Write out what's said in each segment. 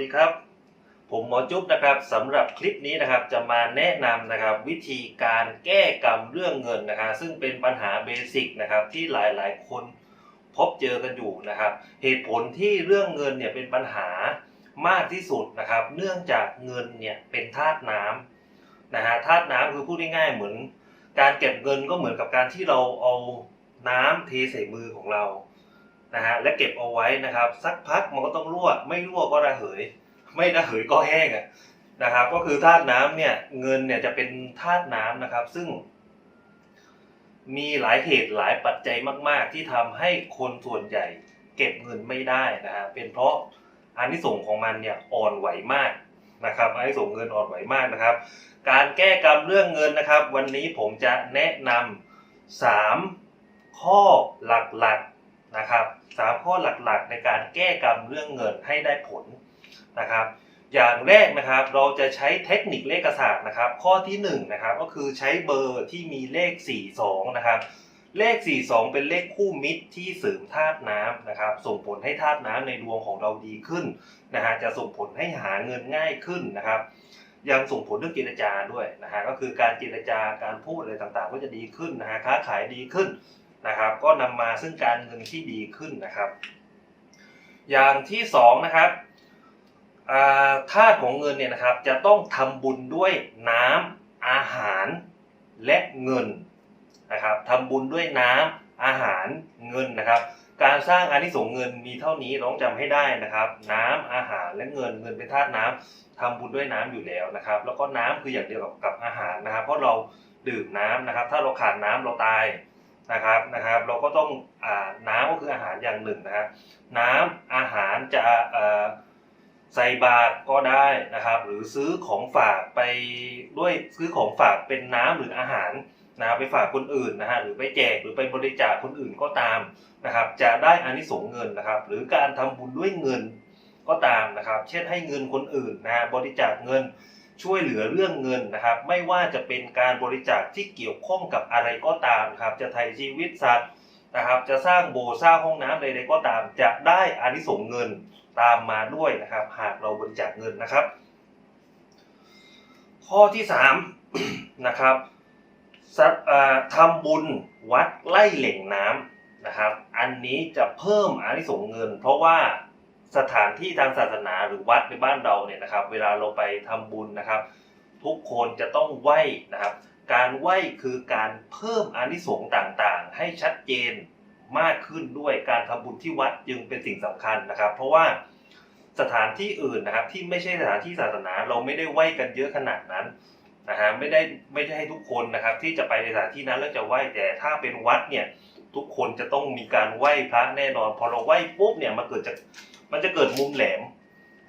ดีครับ ผมหมอจุ๊บนะครับสำหรับคลิปนี้นะครับจะมาแนะนำนะครับวิธีการแก้กรรมเรื่องเงินนะครับซึ่งเป็นปัญหาเบสิกนะครับที่หลายๆ คนพบเจอกันอยู่นะครับ เหตุผลที่เรื่องเงินเนี่ยเป็นปัญหามากที่สุดนะครับ เนื่องจากเงินเนี่ยเป็นธาตุน้ำนะฮะธาตุน้ำคือพูดง่ายๆเหมือน การเก็บเงินก็เหมือนกับการที่เราเอาน้ำเทใส่มือของเรา นะฮะและเก็บเอาไว้นะครับ สักพักมันก็ต้องรั่ว ไม่รั่วก็ระเหย ไม่ระเหยก็แห้งอะนะครับ ก็คือธาตุน้ำเนี่ยเงินเนี่ยจะเป็นธาตุน้ำนะครับ ซึ่ง มีหลายเหตุหลายปัจจัยมาก ๆ ที่ทำให้คนส่วนใหญ่ เก็บเงินไม่ได้นะฮะเป็นเพราะอานิสงส์ของมันเนี่ยอ่อนไหวมากนะครับอานิสงส์เงินอ่อนไหวมากนะครับ การแก้กรรมเรื่องเงินนะครับ วันนี้ผมจะแนะนำสามข้อหลักๆ นะครับสามข้อหลักๆ ในการแก้กรรมเรื่องเงินให้ได้ผลนะครับ อย่างแรกนะครับเราจะใช้เทคนิคเลขศาสตร์นะครับ ข้อที่1นงนะครับก็คือใช้เบอร์ที่มีเลข 42 นะครับ เลข 42 เป็นเลขคู่มิตรที่เสริมธาตุน้ำนะครับ ส่งผลให้ธาตุน้ำในดวงของเราดีขึ้นนะฮะจะส่งผลให้หาเงินง่ายขึ้นนะครับยังส่งผลเรื่องเจรจาด้วยนะฮะก็คือการเจรจาการพูดอะไรต่างๆ ก็จะดีขึ้นนะฮะค้าขายดีขึ้น นะครับ ก็นำมาซึ่งการเงินที่ดีขึ้นนะครับ อย่างที่สองนะครับธาตุของเงินเนี่ยนะครับจะต้องทำบุญด้วยน้ำอาหารและเงินนะครับทำบุญด้วยน้ำอาหารเงินนะครับ การสร้างอานิสงส์เงินมีเท่านี้ต้องจำให้ได้นะครับ น้ำอาหารและเงินเงินเป็นธาตุน้ำทำบุญด้วยน้ำอยู่แล้วนะครับ แล้วก็น้ำคืออย่างเดียวกับกับอาหารนะครับ เพราะเราดื่มน้ำนะครับ ถ้าเราขาดน้ำเราตาย นะครับนะครับ เราก็ต้องอน้ำก็คืออาหารอย่างหนึ่งนะครับน้ำอาหารจะใส่บาตรก็ได้นะครับ หรือซื้อของฝากไปด้วยซื้อของฝากเป็นน้ำหรืออาหารนะครับไปฝากคนอื่นนะฮะหรือไปแจกหรือไปบริจาคคนอื่นก็ตามนะครับ จะได้อานิสงส์เงินนะครับ หรือการทำบุญด้วยเงินก็ตามนะครับ เช่นให้เงินคนอื่นนะฮะบริจาคเงิน ช่วยเหลือเรื่องเงินนะครับ ไม่ว่าจะเป็นการบริจาคที่เกี่ยวข้องกับอะไรก็ตามนะครับ จะไถ่ชีวิตสัตว์นะครับ จะสร้างโบสถ์สร้างห้องน้ำใดๆก็ตาม จะได้อานิสงส์เงินตามมาด้วยนะครับ หากเราบริจาคเงินนะครับ ข้อที่สามนะครับทำบุญวัดไล่เหล่งน้ำนะครับ อันนี้จะเพิ่มอานิสงส์เงิน เพราะว่า สถานที่ทางศาสนาหรือวัดในบ้านเราเนี่ยนะครับ เวลาเราไปทำบุญนะครับ ทุกคนจะต้องไหว้นะครับ การไหว้คือการเพิ่มอานิสงส์ต่างๆ ให้ชัดเจนมากขึ้นด้วยการทำบุญที่วัดจึงเป็นสิ่งสำคัญนะครับ เพราะว่าสถานที่อื่นนะครับที่ไม่ใช่สถานที่ศาสนาเราไม่ได้ไหว้กันเยอะขนาดนั้นนะฮะไม่ได้ไม่ได้ให้ทุกคนนะครับ ที่จะไปในสถานที่นั้นแล้วจะไหว้แต่ถ้าเป็นวัดเนี่ยทุกคนจะต้องมีการไหว้พระแน่นอน พอเราไหว้ปุ๊บเนี่ยมันเกิดจาก มันจะเกิดมุมแหลม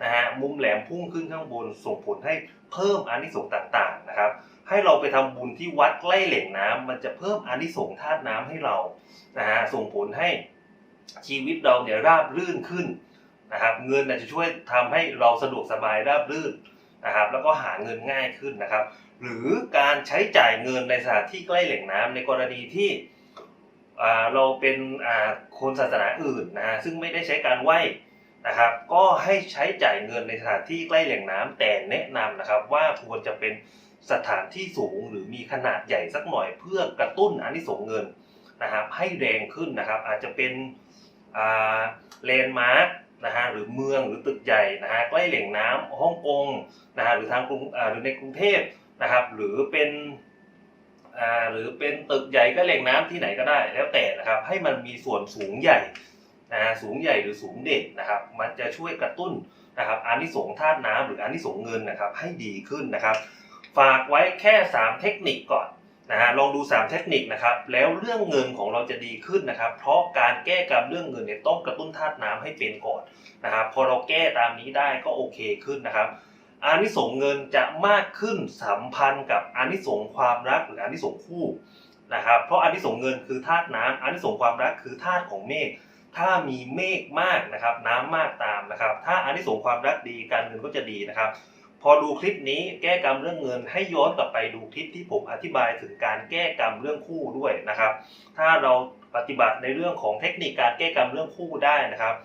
นะฮะมุมแหลมพุ่งขึ้นข้างบนส่งผลให้เพิ่มอานิสงส์ต่างๆนะครับ ให้เราไปทำบุญที่วัดใกล้แหล่งน้ำมันจะเพิ่มอานิสงส์ธาตุน้ำให้เรานะฮะส่งผลให้ชีวิตเราเนี่ยราบรื่นขึ้นนะครับ เงินจะช่วยทำให้เราสะดวกสบายราบรื่นนะครับ แล้วก็หาเงินง่ายขึ้นนะครับ หรือการใช้จ่ายเงินในสถานที่ใกล้แหล่งน้ำในกรณีที่เราเป็นคนศาสนาอื่นนะฮะซึ่งไม่ได้ใช้การไหว้ นะครับ ก็ให้ใช้จ่ายเงินในสถานที่ใกล้แหล่งน้ำแต่แนะนำนะครับว่าควรจะเป็นสถานที่สูงหรือมีขนาดใหญ่สักหน่อยเพื่อกระตุ้นอานิสงส์เงินนะครับ ให้แรงขึ้นนะครับ อาจจะเป็นอ่าแลนมาร์กนะฮะหรือเมืองหรือตึกใหญ่นะฮะใกล้แหล่งน้ำฮ่องกงนะฮะหรือทางกรุงหรือในกรุงเทพนะครับ หรือเป็นหรือเป็นตึกใหญ่ก็แหล่งน้ำที่ไหนก็ได้ แล้วแต่นะครับให้มันมีส่วนสูงใหญ่ นะฮะสูงใหญ่หรือสูงเด่นนะครับ มันจะช่วยกระตุ้นนะครับอานิสงส์ธาตุน้ำหรืออานิสงส์เงินนะครับให้ดีขึ้นนะครับ ฝากไว้แค่ 3 เทคนิคก่อนนะฮะลองดู 3 เทคนิคนะครับแล้วเรื่องเงินของเราจะดีขึ้นนะครับ เพราะการแก้กรรมเรื่องเงินเนี่ยต้องกระตุ้นธาตุน้ำให้เป็นก่อนนะครับ พอเราแก้ตามนี้ได้ก็โอเคขึ้นนะครับอานิสงส์เงินจะมากขึ้นสัมพันธ์กับอานิสงส์ความรักหรืออานิสงส์คู่นะครับ เพราะอานิสงส์เงินคือธาตุน้ำอานิสงส์ความรักคือธาตุของเมฆ ถ้ามีเมฆมากนะครับ น้ำมากตามนะครับ ถ้าอานิสงส์ความรักดีการเงินก็จะดีนะครับ พอดูคลิปนี้แก้กรรมเรื่องเงิน ให้ย้อนกลับไปดูคลิปที่ผมอธิบายถึงการแก้กรรมเรื่องคู่ด้วยนะครับ ถ้าเราปฏิบัติในเรื่องของเทคนิคการแก้กรรมเรื่องคู่ได้นะครับ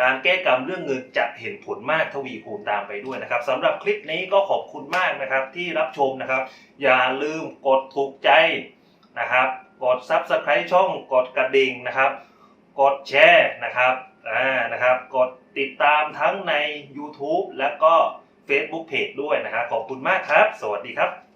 การแก้กรรมเรื่องเงินจะเห็นผลมากทวีคูณตามไปด้วยนะครับสำหรับคลิปนี้ก็ขอบคุณมากนะครับที่รับชมนะครับ อย่าลืมกดถูกใจนะครับ กด Subscribe ช่องกดกระดิ่งนะครับ กดแชร์นะครับอ่านะครับ กดติดตามทั้งใน YouTube และก็ Facebook Page ด้วยนะครับขอบคุณมากครับ สวัสดีครับ